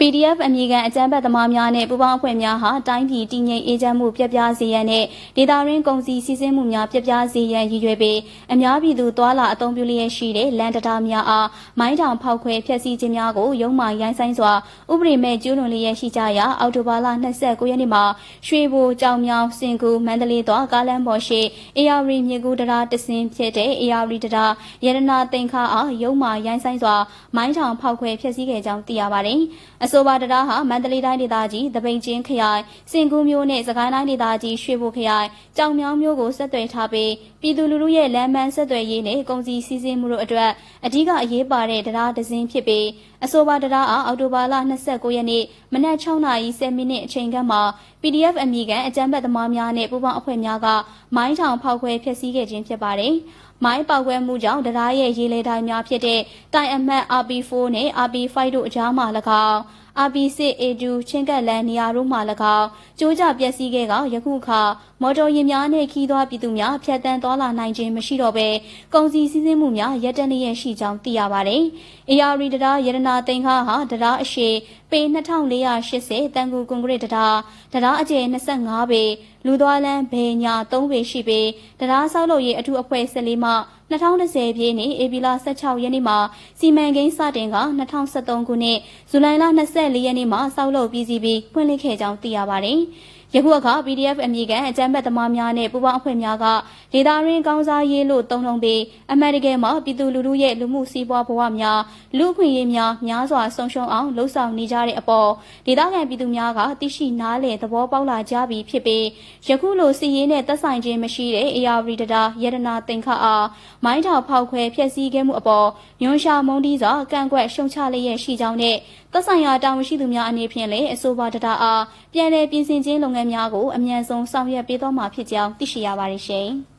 PDF အမည်ခံအကြမ်းဖက်သမားများနဲ့ပူးပေါင်းအဖွဲ့များဟာတိုင်းပြည်တည်ငြိမ်အေးချမ်းမှုပြပြစေရန်နဲ့ဒေသရင်းကုန်စည်စီးဆင်းမှုများပြပြစေရန်ရည်ရွယ်ပြီးအများပြည်သူသွာလာအသုံးပြုလျက်ရှိတဲ့လမ်းတရားများအားမိုင်းတောင်ဖောက်ခွဲဖျက်ဆီးခြင်းများကိုရုံးမှရိုင်းဆိုင်စွာဥပဒေမဲ့ကျူးလွန်လျက်ရှိကြရာအောက်တိုဘာလ29ရက်နေ့မှာရွှေဘိုကြောင်မြောင်စင်ကူမန္တလေးသောကားလမ်းပေါ်ရှိ AR မြေကူတရားတစင်းဖြစ်တဲ့ AR တရားရတနာတင်ခါအားရုံးမှရိုင်းဆိုင်စွာမိုင်းတောင်ဖောက်ခွဲဖျက်ဆီးခဲ့ကြောင်းသိရပါတယ်အဆိုပါတရားဟာမန္တလေးတိုင်းဒေသကြီးတပိန်ချင်းခရိုင်စင်ကူးမျိုးနဲ့စကိုင်းတိုင်းဒေသကြီးရွှေဘိုခရိုင်ကြောင်မြောင်းမျိုးကိုဆက်သွယ်ထားပြီးပြည်သူလူထုရဲ့လမ်းမဆက်သွယ်ရေးနဲ့ကုန်စည်စီးဆင်းမှုတို့အတွက်အဓိကအရေးပါတဲ့တရားဒဇင်းဖြစ်ပြီးအဆိုပါတရားအားအောက်တိုဘာလ29ရက်နေ့မနက်6:30မိနစ်အချိန်ကမှ PDF အမည်ခံအကြမ်းဖက်သမားများနဲ့ပူးပေါင်းအဖွဲ့များကမိုင်းထောင်ဖောက်ခွဲဖျက်ဆီးခဲ့ခြင်းဖြစ်ပါတယ်။မိုင်းပေါက်ကွဲမှုကြောင့်တရားရဲ့ရေလေတိုင်းများဖြစ်တဲ့တိုင်အမှတ် RP4 နဲ့ RP5 တို့အကြားမှာ၎င်း RP6A2 ချင်းကပ်လန်နေရာတို့မှ၎င်းကျိုးကျပျက်စီးခဲ့ကယခုအခါမော်တော်ယာဉ်များနှင့်ခီးသွွားပြည်သူများဖြတ်တန်းသွားလာနိုင်ခြင်းမရှိတော့ဘဲကုန်စည်စည်းစိမ်မှုများရပ်တန့်လျက်ရှိကြောင်းသိရပါတယ်။ AR တရားရတနာသိန်းခါဟာတရားအရှိပေ2480တန်ကူကွန်ကရစ်တရားတရားအကျယ်25ပေလူသွားလမ်းဘေညာ3ပေရှိပေတရားဆောက်လုပ်ရေးအထူးအဖွဲ့14မှ2010ပြည့်နှစ်ဧပြီလ16ရက်နေ့မှာစီမံကိန်းစတင်က2013ခုနှစ်ဇူလိုင်လ24ရက်နေ့မှာစောက်လုပ်ပြီးစီးပြီးဖွင့်လှစ်ခဲ့ကြောင်းသိရပါတယ်။ ယခုအခါ PDF အမည်ခံအကြမ်းဖက်သမားများနဲ့ပူးပေါင်းအဖွဲ့များကဒေတာရင်းကောင်းစားရေးလို့တုံ့လုံပြီးအမှန်တကယ်မှာပြည်သူလူထုရဲ့လူမှုစီးပွားဘဝများလူခွင့်ရေးများများစွာဆုံးရှုံးအောင်လှုံ့ဆော်နေကြတဲ့အပေါ်ဒေတာခံပြည်သူများကသိရှိနားလည်သဘောပေါက်လာကြပြီဖြစ်ပြီးယခုလိုစီရေးနဲ့သက်ဆိုင်ခြင်းမရှိတဲ့ AR ဒတာယရနာတင်ခအားမိုင်းထောင်ဖောက်ခွဲဖျက်ဆီးခဲ့မှုအပေါ်ညွန်ရှာမုံတီးစွာကန့်ကွက်ရှုံချလျက်ရှိကြောင်းနဲ့သက်ဆိုင်ရာတာဝန်ရှိသူများအနေဖြင့်လည်းအဆိုပါဒတာအားပြန်လည်ပြင်ဆင်ခြင်းလုပ်ငန်းများကိုအမြန်ဆုံးဆောင်ရွက်ပေးသွားမှာဖြစ်ကြောင်းသိရှိရပါတယ်ရှင်။